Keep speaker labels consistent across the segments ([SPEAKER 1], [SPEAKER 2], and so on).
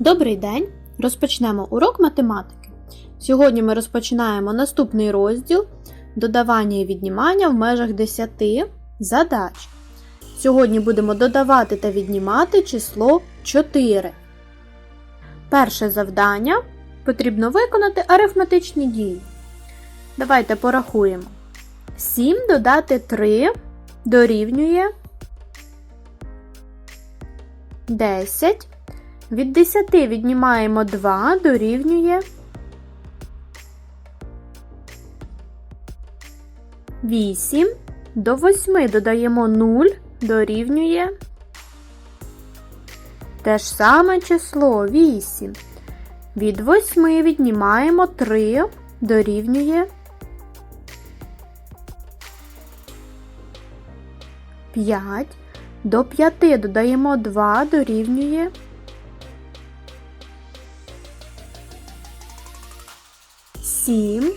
[SPEAKER 1] Добрий день! Розпочнемо урок математики. Сьогодні ми розпочинаємо наступний розділ додавання і віднімання в межах 10 задач. Сьогодні будемо додавати та віднімати число 4. Перше завдання потрібно виконати арифметичні дії. Давайте порахуємо. 7 додати 3 дорівнює 10. Від 10 віднімаємо 2 дорівнює 8. До 8 додаємо 0 дорівнює те ж саме число 8. Від 8 віднімаємо 3 дорівнює 5. До 5 додаємо 2 дорівнює 7.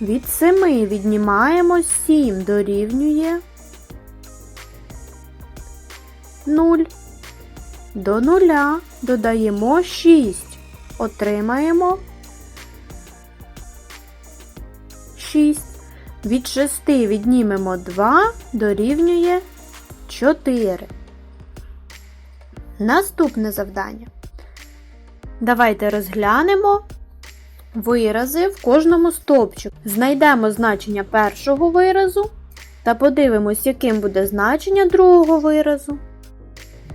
[SPEAKER 1] Від 7 віднімаємо 7 дорівнює 0. До 0 додаємо 6. Отримаємо 6. Від 6 віднімемо 2 дорівнює 4. Наступне завдання. Давайте розглянемо вирази в кожному стовпчику. Знайдемо значення першого виразу та подивимось, яким буде значення другого виразу.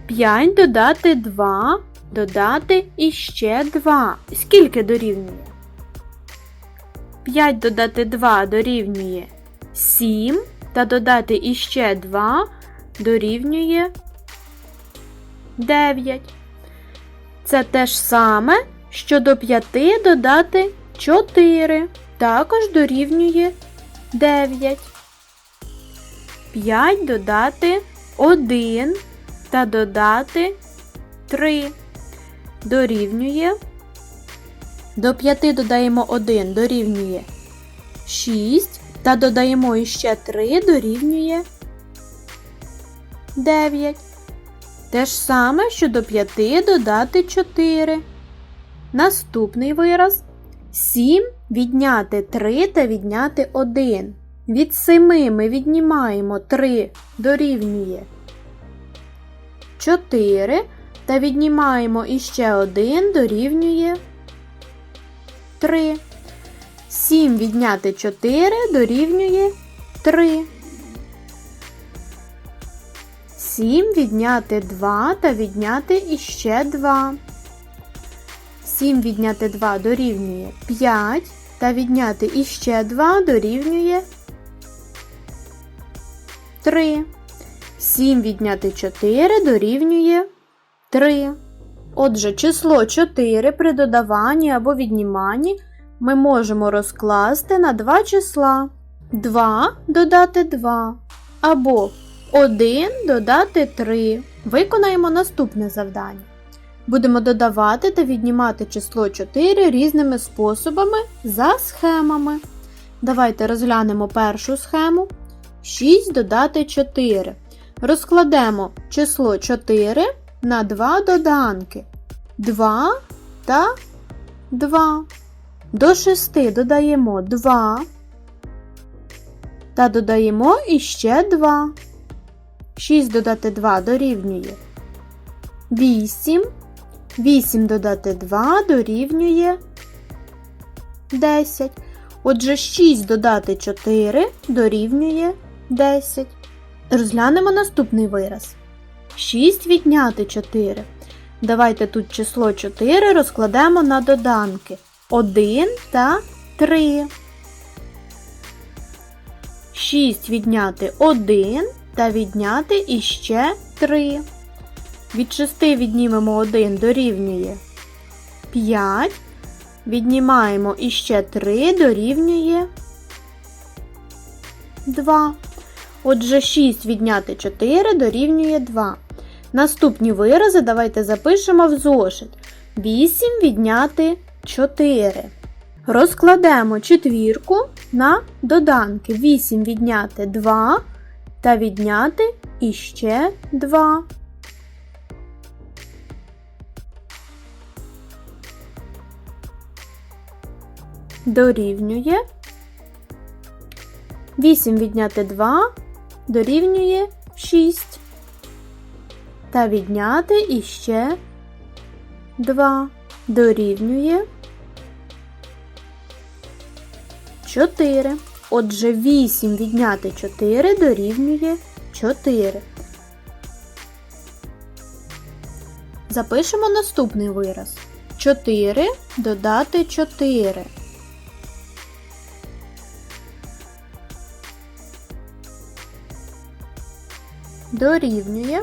[SPEAKER 1] 5 додати 2, додати іще 2. Скільки дорівнює? 5 додати 2 дорівнює 7 та додати іще 2 дорівнює 9. Це те ж саме, що до 5 додати 4. Також дорівнює 9. 5 додати 1 та додати 3. Дорівнює. До 5 додаємо 1 дорівнює 6. Та додаємо іще 3 дорівнює 9. Те ж саме, що до 5 додати 4. Наступний вираз 7 відняти 3 та відняти 1. Від 7 ми віднімаємо 3 дорівнює 4 та віднімаємо іще 1 дорівнює 3. 7 відняти 4 дорівнює 3. 7 відняти 2 та відняти іще 2. 7 відняти 2 дорівнює 5 та відняти іще 2 дорівнює 3. 7 відняти 4 дорівнює 3. Отже, число 4 при додаванні або відніманні ми можемо розкласти на два числа. 2 додати 2 або 1 додати 3. Виконаємо наступне завдання. Будемо додавати та віднімати число 4 різними способами за схемами. Давайте розглянемо першу схему. 6 додати 4. Розкладемо число 4 на два доданки. 2 та 2. До 6 додаємо 2 та додаємо іще 2. 6 додати 2 дорівнює 8. 8 додати 2 дорівнює 10. Отже, 6 додати 4 дорівнює 10. Розглянемо наступний вираз. 6 відняти 4. Давайте тут число 4 розкладемо на доданки 1 та 3. 6 відняти 1 та відняти іще 3. Від 6 віднімемо 1 дорівнює 5. Віднімаємо іще 3 дорівнює 2. Отже, 6 відняти 4 дорівнює 2. Наступні вирази давайте запишемо в зошит. 8 відняти 4. Розкладемо четвірку на доданки. 8 відняти 2 та відняти іще 2. Дорівнює 8 відняти 2 дорівнює 6. Та відняти іще 2 дорівнює 4. Отже, 8 відняти 4 дорівнює 4. Запишемо наступний вираз. 4 додати 4. Дорівнює.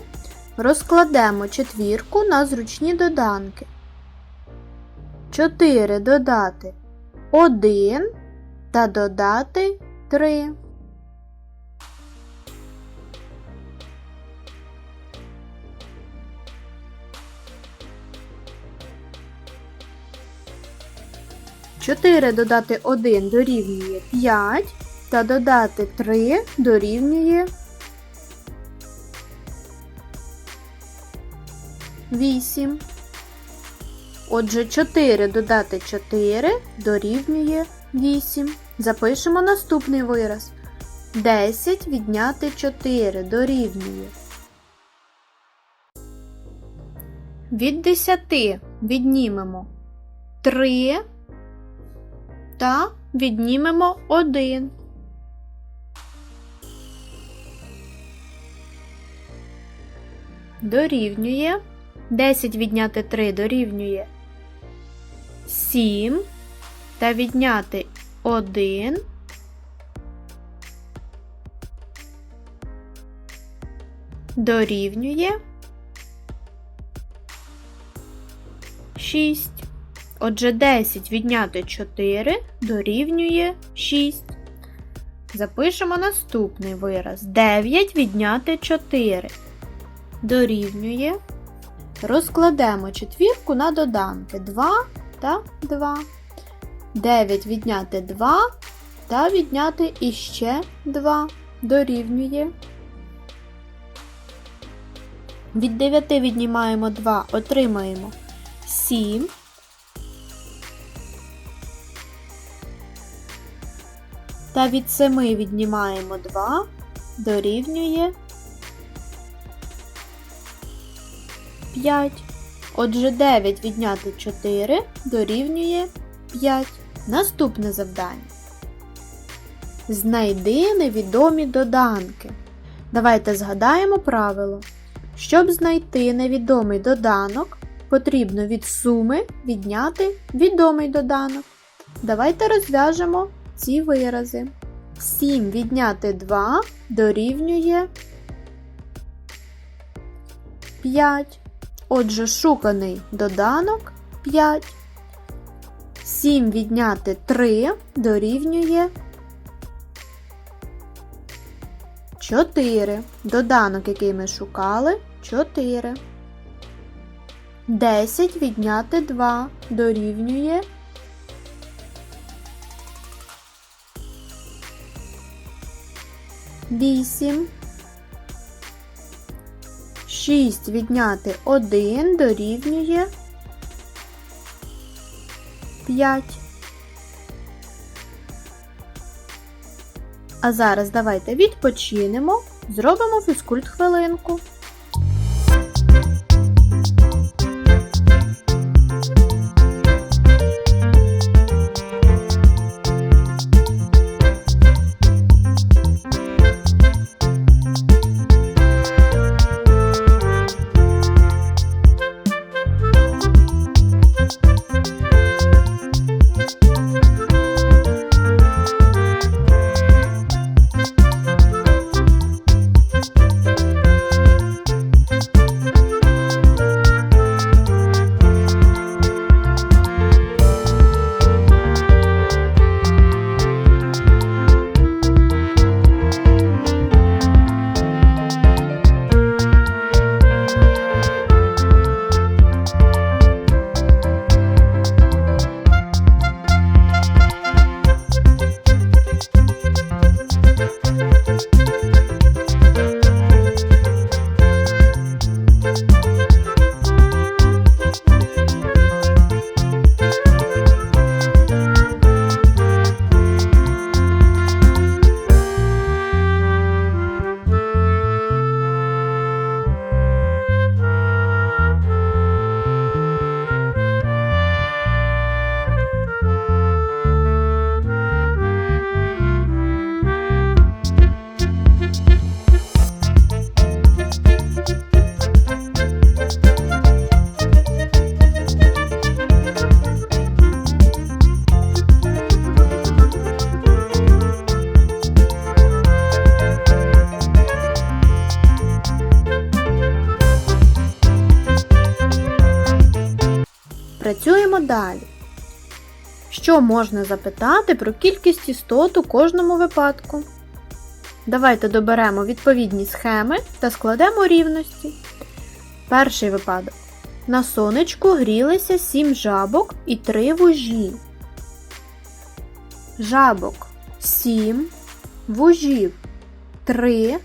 [SPEAKER 1] Розкладемо четвірку на зручні доданки. 4 додати 1 та додати 3. Чотири додати 1 дорівнює 5 та додати 3 дорівнює 8. Отже, 4 додати 4 дорівнює 8. Запишемо наступний вираз. 10 відняти 4 дорівнює. Від 10 віднімемо 3 та віднімемо 1. Дорівнює. 10 відняти 3 дорівнює 7 та відняти 1 дорівнює 6. Отже, 10 відняти 4 дорівнює 6. Запишемо наступний вираз. 9 відняти 4 дорівнює. Розкладемо четвірку на доданки 2 та 2. 9 відняти 2 та відняти іще 2 дорівнює. Від 9 віднімаємо 2, отримаємо 7. Та від 7 віднімаємо 2, дорівнює 5. Отже, 9 відняти 4 дорівнює 5. Наступне завдання. Знайди невідомі доданки. Давайте згадаємо правило. Щоб знайти невідомий доданок, потрібно від суми відняти відомий доданок. Давайте розв'яжемо ці вирази. 7 відняти 2 дорівнює 5. Отже, шуканий доданок 5. 7 відняти 3 дорівнює 4. Доданок, який ми шукали 4. 10 відняти 2 дорівнює 8. 6 відняти 1 дорівнює 5. А зараз давайте відпочинемо, зробимо фізкульт хвилинку. Далі. Що можна запитати про кількість істот у кожному випадку? Давайте доберемо відповідні схеми та складемо рівності. Перший випадок. На сонечку грілися 7 жабок і 3 вужі. Жабок 7, вужів 3.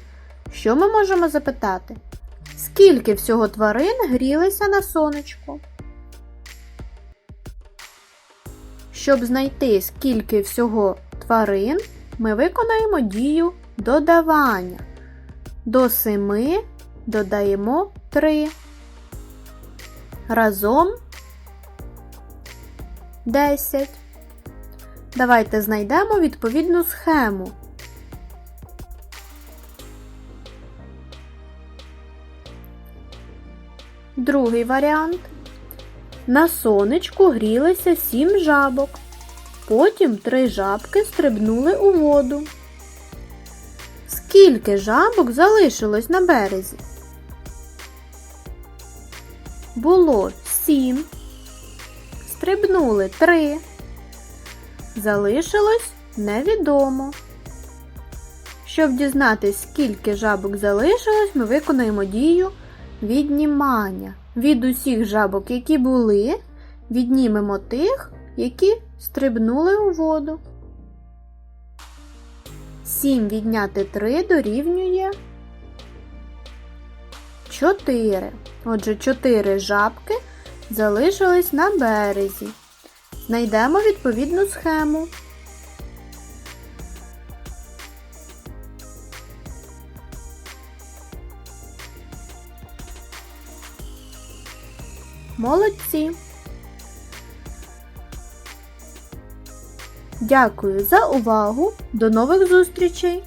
[SPEAKER 1] Що ми можемо запитати? Скільки всього тварин грілися на сонечку? Щоб знайти, скільки всього тварин, ми виконаємо дію додавання. До 7 додаємо 3. Разом 10. Давайте знайдемо відповідну схему. Другий варіант. На сонечку грілися сім жабок. Потім три жабки стрибнули у воду. Скільки жабок залишилось на березі? Було сім. Стрибнули три. Залишилось невідомо. Щоб дізнатись, скільки жабок залишилось, ми виконаємо дію віднімання. Від усіх жабок, які були, віднімемо тих, які стрибнули у воду. 7 відняти 3 дорівнює 4. Отже, 4 жабки залишились на березі. Знайдемо відповідну схему. Молодці! Дякую за увагу! До нових зустрічей!